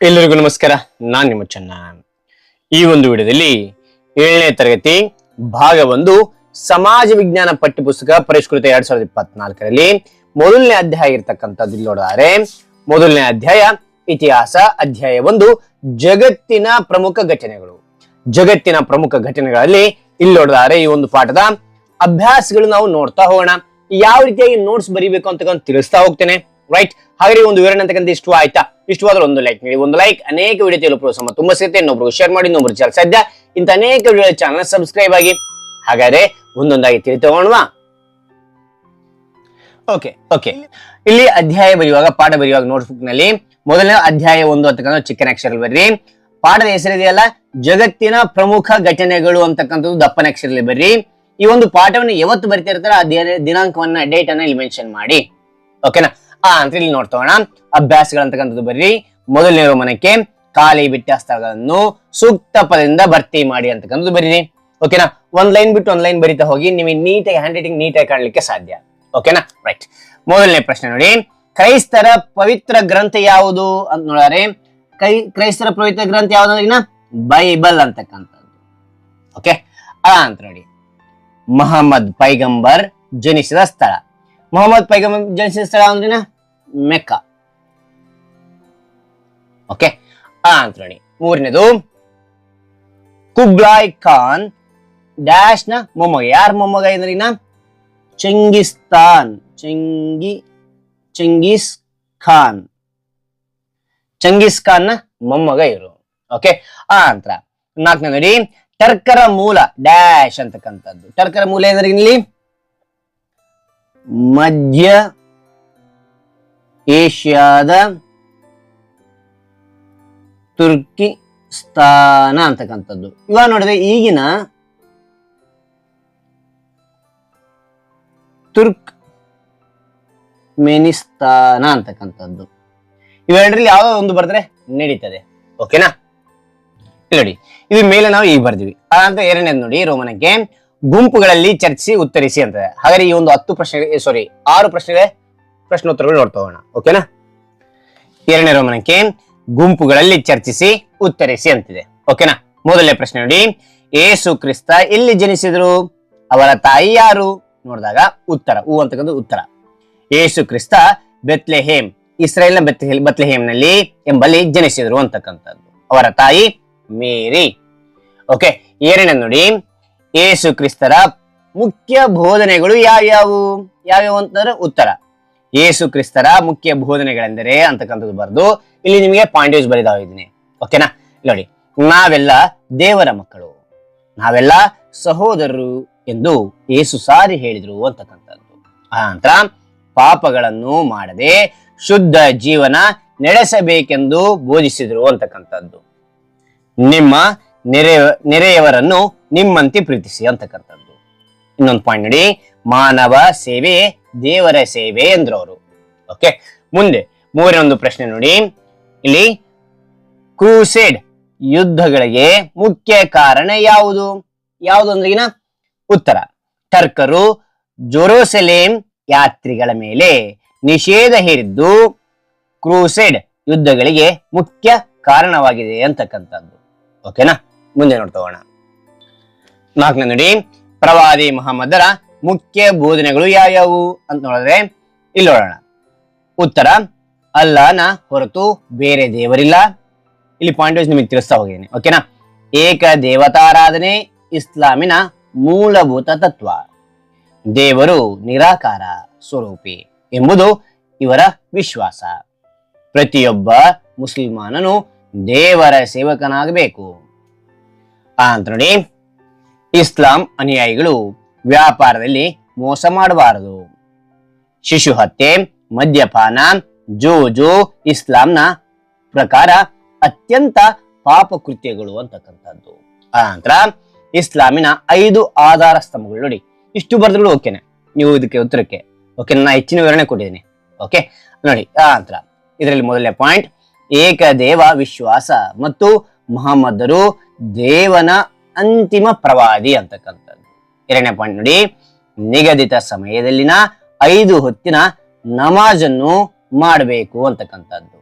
ಎಲ್ಲರಿಗೂ ನಮಸ್ಕಾರ. ನಾನ್ ನಿಮ್ಮ ಚೆನ್ನ. ಈ ಒಂದು ವಿಡಿಯೋದಲ್ಲಿ ಏಳನೇ ತರಗತಿ ಭಾಗ ಒಂದು ಸಮಾಜ ವಿಜ್ಞಾನ ಪಠ್ಯಪುಸ್ತಕ ಪರಿಷ್ಕೃತ ಎರಡ್ ಸಾವಿರದ ಇಪ್ಪತ್ನಾಲ್ಕರಲ್ಲಿ ಮೊದಲನೇ ಅಧ್ಯಾಯ ಇರ್ತಕ್ಕಂಥದ್ದು ನೋಡಿದರೆ, ಮೊದಲನೇ ಅಧ್ಯಾಯ, ಇತಿಹಾಸ ಅಧ್ಯಾಯ ಒಂದು, ಜಗತ್ತಿನ ಪ್ರಮುಖ ಘಟನೆಗಳು. ಜಗತ್ತಿನ ಪ್ರಮುಖ ಘಟನೆಗಳಲ್ಲಿ ಇಲ್ಲಿ ನೋಡಿದರೆ ಈ ಒಂದು ಪಾಠದ ಅಭ್ಯಾಸಗಳು ನಾವು ನೋಡ್ತಾ ಹೋಗೋಣ. ಯಾವ ರೀತಿಯಾಗಿ ನೋಟ್ಸ್ ಬರೀಬೇಕು ಅಂತ ತಿಳಿಸ್ತಾ ಹೋಗ್ತೇನೆ. ರೈಟ್ ಹಾಗೆ ಒಂದು ವಿವರಣೆ ಅಂತಕ್ಕಂಥ ಇಷ್ಟು ಆಯ್ತಾ? ಇಷ್ಟವಾದ್ರೆ ಒಂದು ಲೈಕ್ ನೀಡಿ. ಒಂದು ಲೈಕ್ ಅನೇಕ ವಿಡಿಯೋ ತಲುಪುವ ಸಮ ತುಂಬಾ ಸಿಗುತ್ತೆ. ಇನ್ನೊಬ್ರು ಶೇರ್ ಮಾಡಿ, ಇನ್ನೊಬ್ರು ಚಾನಲ್ ಸದ್ಯ ಇಂತ ಅನೇಕ ವಿಡಿಯೋ ಚಾನಲ್ ಸಬ್ಸ್ಕ್ರೈಬ್ ಆಗಿ. ಹಾಗಾದ್ರೆ ಒಂದೊಂದಾಗಿ ತಿಳಿ ತಗೋಣವಾ? ಓಕೆ ಓಕೆ ಇಲ್ಲಿ ಅಧ್ಯಾಯ ಬರೆಯುವಾಗ, ಪಾಠ ಬರೆಯುವಾಗ ನೋಟ್ಬುಕ್ನಲ್ಲಿ ಮೊದಲನೇ ಅಧ್ಯಾಯ ಒಂದು ಅಂತಕ್ಕಂಥ ಚಿಕ್ಕನ ಅಕ್ಷರ ಬರ್ರಿ. ಪಾಠದ ಹೆಸರಿದೆಯಲ್ಲ ಜಗತ್ತಿನ ಪ್ರಮುಖ ಘಟನೆಗಳು ಅಂತಕ್ಕಂಥದ್ದು ದಪ್ಪನ ಅಕ್ಷರದಲ್ಲಿ ಬರ್ರಿ. ಈ ಒಂದು ಪಾಠವನ್ನು ಯಾವತ್ತು ಬರ್ತಿರ್ತಾರ ಆ ದಿನ- ದಿನಾಂಕವನ್ನ ಡೇಟ್ ಅನ್ನ ಇಲ್ಲಿ ಮೆನ್ಷನ್ ಮಾಡಿ. ಓಕೆನಾ ಆ, ಅಂತ ಇಲ್ಲಿ ನೋಡ್ತೋಣ ಅಭ್ಯಾಸಗಳಂತಕ್ಕಂಥದ್ದು ಬರ್ರಿ. ಮೊದಲನೇ ರೋಮನಕ್ಕೆ ಖಾಲಿ ಬಿಟ್ಟ ಸ್ಥಳಗಳನ್ನು ಸೂಕ್ತ ಪದದಿಂದ ಭರ್ತಿ ಮಾಡಿ ಅಂತಕ್ಕಂಥದ್ದು ಬರೀರಿ. ಓಕೆನಾ ಒಂದ್ ಲೈನ್ ಬಿಟ್ಟು ಒಂದ್ ಲೈನ್ ಬರಿತಾ ಹೋಗಿ ನಿಮಗೆ ನೀಟಾಗಿ ಹ್ಯಾಂಡ್ ರೈಟಿಂಗ್ ನೀಟಾಗಿ ಕಾಣಲಿಕ್ಕೆ ಸಾಧ್ಯ. ಓಕೆನಾ ರೈಟ್ ಮೊದಲನೇ ಪ್ರಶ್ನೆ ನೋಡಿ. ಕ್ರೈಸ್ತರ ಪವಿತ್ರ ಗ್ರಂಥ ಯಾವುದು ಅಂತ ನೋಡಿದ್ರೆ ಕೈ, ಕ್ರೈಸ್ತರ ಪವಿತ್ರ ಗ್ರಂಥ ಯಾವುದು ಅಂದ್ರೆ ಬೈಬಲ್ ಅಂತಕ್ಕಂಥದ್ದು. ಓಕೆ ಆ, ಅಂತ ನೋಡಿ. ಮಹಮ್ಮದ್ ಪೈಗಂಬರ್ ಜನಿಸಿದ ಸ್ಥಳ. ಮೊಹಮ್ಮದ್ ಪೈಗಂಬರ್ ಜನಿಸಿದ ಸ್ಥಳ ಅಂದ್ರೇನ ಮೆಕ್ಕ. ಓಕೆ ಆ ಮೂರನೇದು, ಕುಬ್ಲಾಯ್ ಖಾನ್ ಡ್ಯಾಶ್ನ ಮೊಮ್ಮಗ. ಯಾರ ಮೊಮ್ಮಗ ಇದ್ರಿನ ಚಂಗಿಸ್ತಾನ್. ಚೆಂಗಿ, ಚೆಂಗಿಸ್ ಖಾನ್. ಚೆಂಗಿಸ್ ಖಾನ್ನ ಮೊಮ್ಮಗ ಇವರು. ಓಕೆ ಆ ಅಂತರ ನಾಲ್ಕನೇ ನೋಡಿ, ಟರ್ಕರ ಮೂಲ ಡ್ಯಾಶ್ ಅಂತಕ್ಕಂಥದ್ದು. ಟರ್ಕರ ಮೂಲ ಏನ್ರಿ ಇಲ್ಲಿ? ಮಧ್ಯ ಏಷ್ಯಾದ ತುರ್ಕಿಸ್ತಾನ ಅಂತಕ್ಕಂಥದ್ದು. ಇವಾಗ ನೋಡಿದ್ರೆ ಈಗಿನ ತುರ್ಕ್ ಮೆನಿಸ್ತಾನ ಅಂತಕ್ಕಂಥದ್ದು. ಇವೆರಡರಲ್ಲಿ ಯಾವ ಒಂದು ಬರೆದ್ರೆ ನಡೀತದೆ. ಓಕೆನಾ ನೋಡಿ, ಇದು ಮೇಲೆ ನಾವು ಈಗ ಬರ್ದಿವಿ. ಅದಂತ ಎರಡನೇದು ನೋಡಿ ರೋಮನಕ್ಕೆ ಗುಂಪುಗಳಲ್ಲಿ ಚರ್ಚಿಸಿ ಉತ್ತರಿಸಿ ಅಂತ. ಹಾಗಾದ್ರೆ ಈ ಒಂದು ಹತ್ತು ಪ್ರಶ್ನೆ ಸಾರಿ ಆರು ಪ್ರಶ್ನೆಗೆ ಪ್ರಶ್ನೋತ್ತರಗಳು ನೋಡ್ತಾ ಹೋಗೋಣ ಓಕೆನಾ ಎರಡನೇ ರೋಮನಕ್ಕೆ ಗುಂಪುಗಳಲ್ಲಿ ಚರ್ಚಿಸಿ ಉತ್ತರಿಸಿ ಅಂತಿದೆ. ಓಕೆನಾ ಮೊದಲನೇ ಪ್ರಶ್ನೆ ನೋಡಿ. ಏಸು ಕ್ರಿಸ್ತ ಎಲ್ಲಿ ಜನಿಸಿದ್ರು? ಅವರ ತಾಯಿ ಯಾರು? ನೋಡಿದಾಗ ಉತ್ತರ ಹೂ ಅಂತಕ್ಕಂಥ ಉತ್ತರ. ಏಸು ಕ್ರಿಸ್ತ ಬೆತ್ಲೆಹೇಮ್ ಇಸ್ರೇಲ್ನ ಬೆತ್ಲೆ, ಬತ್ಲೆಹೇಮ್ನಲ್ಲಿ ಎಂಬಲ್ಲಿ ಜನಿಸಿದ್ರು ಅಂತಕ್ಕಂಥದ್ದು. ಅವರ ತಾಯಿ ಮೇರಿ. ಓಕೆ ಎರಡನೇ ನೋಡಿ. ಏಸು ಕ್ರಿಸ್ತರ ಮುಖ್ಯ ಬೋಧನೆಗಳು ಯಾವ್ಯಾವು? ಯಾವ್ಯಾವು ಅಂತಂದ್ರೆ ಉತ್ತರ. ಯೇಸು ಕ್ರಿಸ್ತರ ಮುಖ್ಯ ಬೋಧನೆಗಳೆಂದರೆ ಅಂತಕ್ಕಂಥದ್ದು ಬರೆದು ಇಲ್ಲಿ ನಿಮಗೆ ಪಾಯಿಂಟೇಜ್ ಬರೆದಾವ ಇದೀನಿ ಓಕೆನಾ ನೋಡಿ. ನಾವೆಲ್ಲ ದೇವರ ಮಕ್ಕಳು. ನಾವೆಲ್ಲ ಸಹೋದರರು ಎಂದು ಏಸು ಸಾರಿ ಹೇಳಿದ್ರು ಅಂತಕ್ಕಂಥದ್ದು. ಆ ನಂತರ ಪಾಪಗಳನ್ನು ಮಾಡದೆ ಶುದ್ಧ ಜೀವನ ನಡೆಸಬೇಕೆಂದು ಬೋಧಿಸಿದ್ರು ಅಂತಕ್ಕಂಥದ್ದು. ನಿಮ್ಮ ನೆರೆ, ನೆರೆಯವರನ್ನು ನಿಮ್ಮಂತೆ ಪ್ರೀತಿಸಿ ಅಂತಕ್ಕಂಥದ್ದು ಇನ್ನೊಂದು ಪಾಯಿಂಟ್ ನೋಡಿ. ಮಾನವ ಸೇವೆ, ದೇವರ ಸೇವೆ ಎಂದ್ರು ಅವರು ಓಕೆ ಮುಂದೆ ಮೂರನೇ ಒಂದು ಪ್ರಶ್ನೆ ನೋಡಿ. ಇಲ್ಲಿ ಕ್ರೂಸೇಡ್ ಯುದ್ಧಗಳಿಗೆ ಮುಖ್ಯ ಕಾರಣ ಯಾವುದು? ಯಾವುದು ಅಂದ್ರಿಗಿನ ಉತ್ತರ. ಟರ್ಕರು ಜೊರೋಸೆಲೇಂ ಯಾತ್ರಿಗಳ ಮೇಲೆ ನಿಷೇಧ ಹೇರಿದ್ದು ಕ್ರೂಸೆಡ್ ಯುದ್ಧಗಳಿಗೆ ಮುಖ್ಯ ಕಾರಣವಾಗಿದೆ ಅಂತಕ್ಕಂಥದ್ದು. ಓಕೆನಾ ಮುಂದೆ ನೋಡ್ತಾ ಹೋಗೋಣ. ನಾಲ್ಕನೇ ನೋಡಿ, ಪ್ರವಾದಿ ಮಹಮ್ಮದರ ಮುಖ್ಯ ಬೋಧನೆಗಳು ಯಾವ್ಯಾವು ಅಂತ ನೋಡಿದ್ರೆ ಇಲ್ಲಿ ನೋಡೋಣ. ಉತ್ತರ ಅಲ್ಲನ ಹೊರತು ಬೇರೆ ದೇವರಿಲ್ಲ. ಇಲ್ಲಿ ಪಾಯಿಂಟ್ ವೈಸ್ ನಿಮಗೆ ತಿಳಿಸ್ತಾ ಹೋಗಿದ್ದೀನಿ ಓಕೆನಾ ಏಕ ದೇವತಾರಾಧನೆ, ಇಸ್ಲಾಮಿನ ಮೂಲಭೂತ ತತ್ವ. ದೇವರು ನಿರಾಕಾರ ಸ್ವರೂಪಿ ಎಂಬುದು ಇವರ ವಿಶ್ವಾಸ. ಪ್ರತಿಯೊಬ್ಬ ಮುಸಲ್ಮಾನನು ದೇವರ ಸೇವಕನಾಗಬೇಕು. ಆ, ಅಂತ ನೋಡಿ. ಇಸ್ಲಾಂ ಅನುಯಾಯಿಗಳು ವ್ಯಾಪಾರದಲ್ಲಿ ಮೋಸ ಮಾಡಬಾರದು. ಶಿಶು ಹತ್ಯೆ, ಮದ್ಯಪಾನ ಜೋ ಇಸ್ಲಾಂನ ಪ್ರಕಾರ ಅತ್ಯಂತ ಪಾಪ ಕೃತ್ಯಗಳು ಅಂತಕ್ಕಂಥದ್ದು. ಆನಂತರ ನಂತರ ಇಸ್ಲಾಮಿನ ಐದು ಆಧಾರ ಸ್ತಂಭಗಳು ನೋಡಿ. ಇಷ್ಟು ಬರೆದ್ರು ಓಕೆನೆ. ನೀವು ಇದಕ್ಕೆ ಉತ್ತರಕ್ಕೆ. ಓಕೆ ನಾನು ಹೆಚ್ಚಿನ ವಿವರಣೆ ಕೊಟ್ಟಿದ್ದೀನಿ. ಓಕೆ, ನೋಡಿ, ಆನಂತರ ನಂತರ ಇದರಲ್ಲಿ ಮೊದಲನೇ ಪಾಯಿಂಟ್, ಏಕದೇವ ವಿಶ್ವಾಸ ಮತ್ತು ಮಹಮ್ಮದರು ದೇವನ ಅಂತಿಮ ಪ್ರವಾದಿ ಅಂತಕ್ಕಂಥದ್ದು. ಎರಡನೇ ಪಾಯಿಂಟ್ ನೋಡಿ, ನಿಗದಿತ ಸಮಯದಲ್ಲಿನ ಐದು ಹೊತ್ತಿನ ನಮಾಜನ್ನು ಮಾಡಬೇಕು ಅಂತಕ್ಕಂಥದ್ದು.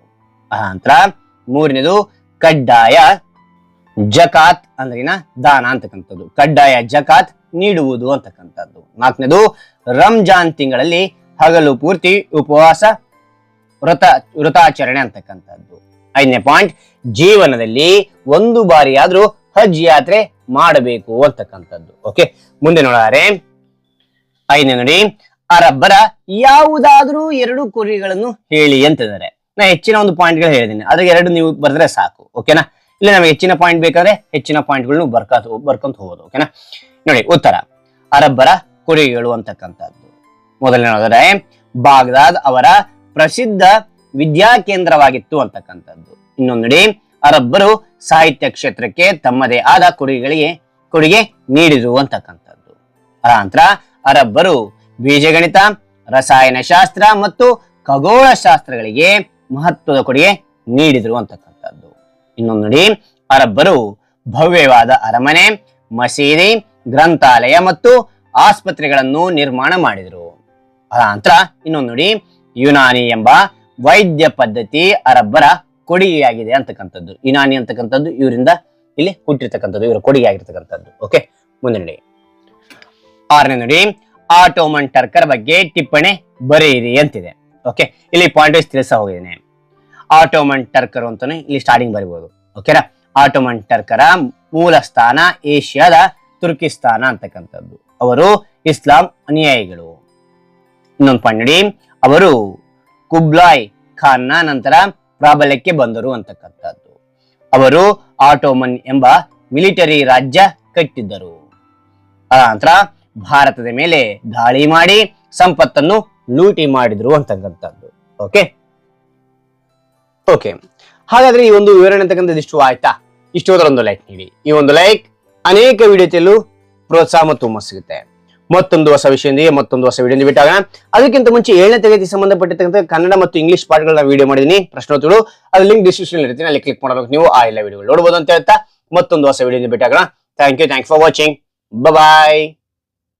ನಂತರ ಮೂರನೇದು ಕಡ್ಡಾಯ ಜಕಾತ್ ಅಂದ್ರಿನ ದಾನ ಅಂತಕ್ಕಂಥದ್ದು. ಕಡ್ಡಾಯ ಜಕಾತ್ ನೀಡುವುದು ಅಂತಕ್ಕಂಥದ್ದು. ನಾಲ್ಕನೇದು ರಂಜಾನ್ ತಿಂಗಳಲ್ಲಿ ಹಗಲು ಪೂರ್ತಿ ಉಪವಾಸ ವ್ರತ, ವ್ರತಾಚರಣೆ ಅಂತಕ್ಕಂಥದ್ದು. ಐದನೇ ಪಾಯಿಂಟ್ ಜೀವನದಲ್ಲಿ ಒಂದು ಬಾರಿಯಾದ್ರೂ ಹಜ್ ಯಾತ್ರೆ ಮಾಡಬೇಕು ಅಂತಕ್ಕಂಥದ್ದು. ಓಕೆ ಮುಂದೆ ನೋಡಾರೆ. ಐದನೇ ನೋಡಿ ಅರಬ್ಬರ ಯಾವುದಾದ್ರೂ ಎರಡು ಕುರಿಗಳನ್ನು ಹೇಳಿ ಅಂತಿದ್ದಾರೆ. ನಾ ಹೆಚ್ಚಿನ ಒಂದು ಪಾಯಿಂಟ್ಗಳು ಹೇಳಿದ್ದೀನಿ ಅದ್ರಾಗ ಎರಡು ನೀವು ಬರೆದ್ರೆ ಸಾಕು. ಓಕೆನಾ ಇಲ್ಲ, ನಮಗೆ ಹೆಚ್ಚಿನ ಪಾಯಿಂಟ್ ಬೇಕಾದ್ರೆ ಹೆಚ್ಚಿನ ಪಾಯಿಂಟ್ಗಳನ್ನು ಬರ್ಕ ಬರ್ಕೊಂತ ಹೋಗೋದು. ಓಕೆನಾ ನೋಡಿ, ಉತ್ತರ. ಅರಬ್ಬರ ಕುರಿಗಳು ಅಂತಕ್ಕಂಥದ್ದು. ಮೊದಲನೇ ನೋಡಿದ್ರೆ, ಬಾಗ್ದಾದ್ ಅವರ ಪ್ರಸಿದ್ಧ ವಿದ್ಯಾ ಕೇಂದ್ರವಾಗಿತ್ತು ಅಂತಕ್ಕಂಥದ್ದು. ಇನ್ನೊಂದು ನೋಡಿ ಅರಬ್ಬರು ಸಾಹಿತ್ಯ ಕ್ಷೇತ್ರಕ್ಕೆ ತಮ್ಮದೇ ಆದ ಕೊಡುಗೆಗಳಿಗೆ, ಕೊಡುಗೆ ನೀಡಿದರು ಅಂತಕ್ಕಂಥದ್ದು ಅನಂತರ ಅರಬ್ಬರು, ಬೀಜಗಣಿತ, ರಸಾಯನಶಾಸ್ತ್ರ ಮತ್ತು ಖಗೋಳ ಶಾಸ್ತ್ರಗಳಿಗೆ ಮಹತ್ವದ ಕೊಡುಗೆ ನೀಡಿದರು ಅಂತಕ್ಕಂಥದ್ದು ಇನ್ನೊಂದು ನೋಡಿ ಅರಬ್ಬರು, ಭವ್ಯವಾದ ಅರಮನೆ, ಮಸೀದಿ, ಗ್ರಂಥಾಲಯ ಮತ್ತು ಆಸ್ಪತ್ರೆಗಳನ್ನು ನಿರ್ಮಾಣ ಮಾಡಿದರು. ಅನಂತರ ಇನ್ನೊಂದು ನೋಡಿ ಯುನಾನಿ ಎಂಬ ವೈದ್ಯ ಪದ್ಧತಿ ಅರಬ್ಬರ ಕೊಡುಗೆಯಾಗಿದೆ ಅಂತಕ್ಕಂಥದ್ದು. ಇನಾನಿ ಅಂತಕ್ಕಂಥದ್ದು, ಇವರಿಂದ ಇಲ್ಲಿ ಹುಟ್ಟಿರ್ತಕ್ಕಂಥದ್ದು, ಇವರ ಕೊಡುಗೆ ಆಗಿರ್ತಕ್ಕಂಥದ್ದು ಓಕೆ ಮುಂದೆ ನೋಡಿ. ಆರನೇ ನೋಡಿ. ಆಟೋಮನ್ ಟರ್ಕರ್ ಬಗ್ಗೆ ಟಿಪ್ಪಣಿ ಬರೆಯಿರಿ ಅಂತಿದೆ. ಓಕೆ ಇಲ್ಲಿ ಪಾಯಿಂಟ್ ವೈಸ್ ತಿಳಿಸ ಹೋಗಿದ್ದೇನೆ. ಆಟೋಮನ್ ಟರ್ಕರ್ ಅಂತಾನೆ ಇಲ್ಲಿ ಸ್ಟಾರ್ಟಿಂಗ್ ಬರಿಬಹುದು ಓಕೆನಾ ಆಟೋಮನ್ ಟರ್ಕರ ಮೂಲ ಸ್ಥಾನ ಏಷ್ಯಾದ ತುರ್ಕಿಸ್ತಾನ ಅಂತಕ್ಕಂಥದ್ದು. ಅವರು ಇಸ್ಲಾಂ ಅನುಯಾಯಿಗಳು. ಇನ್ನೊಂದು ಪಾಯಿಂಟ್ ನೋಡಿ. ಅವರು ಕುಬ್ಲಾಯ್ ಖಾನ್ನ ನಂತರ ಪ್ರಾಬಲ್ಯಕ್ಕೆ ಬಂದರು ಅಂತಕ್ಕಂಥದ್ದು. ಅವರು ಆಟೋಮನ್ ಎಂಬ ಮಿಲಿಟರಿ ರಾಜ್ಯ ಕಟ್ಟಿದ್ದರು. ನಂತರ ಭಾರತದ ಮೇಲೆ ದಾಳಿ ಮಾಡಿ ಸಂಪತ್ತನ್ನು ಲೂಟಿ ಮಾಡಿದ್ರು ಅಂತಕ್ಕಂಥದ್ದು. ಓಕೆ ಓಕೆ ಹಾಗಾದ್ರೆ ಈ ಒಂದು ವಿವರಣೆ ಅಂತಕ್ಕಂಥದ್ದು ಇಷ್ಟು ಆಯ್ತಾ? ಇಷ್ಟು ಒಂದು ಲೈಕ್ ನೀಡಿ. ಈ ಒಂದು ಲೈಕ್ ಅನೇಕ ವಿಡಿಯೋ ಪ್ರೋತ್ಸಾಹ ಮತ್ತು ಸಿಗುತ್ತೆ. ಮತ್ತೊಂದು ಹೊಸ ವಿಷಯದೊಂದಿಗೆ ಮತ್ತೊಂದು ಹೊಸ ವಿಡಿಯೋ ಬಿಟ್ಟಾಗ ಅದಕ್ಕಿಂತ ಮುಂಚೆ ಏಳನೇ ತರಗತಿ ಸಂಬಂಧಪಟ್ಟಿರ್ತಕ್ಕಂಥ ಕನ್ನಡ ಮತ್ತು ಇಂಗ್ಲಿಷ್ ಪಾಠಗಳನ್ನ ವಿಡಿಯೋ ಮಾಡಿದೀನಿ ಪ್ರಶ್ನೋತ್ತರಗಳು ಅದು ಲಿಂಕ್ ಡಿಸ್ಕ್ರಿಪ್ಷನ್ ಇರ್ತೀನಿ ಅಲ್ಲಿ ಕ್ಲಿಕ್ ಮಾಡಬೇಕು ನೀವು. ಆ ಎಲ್ಲ ವಿಡಿಯೋಗಳು ನೋಡಬಹುದು ಅಂತ ಹೇಳ್ತಾ ಮತ್ತೊಂದು ಹೊಸ ವಿಡಿಯೋ ಬಿಟ್ಟಾಗ thank you thank for watching bye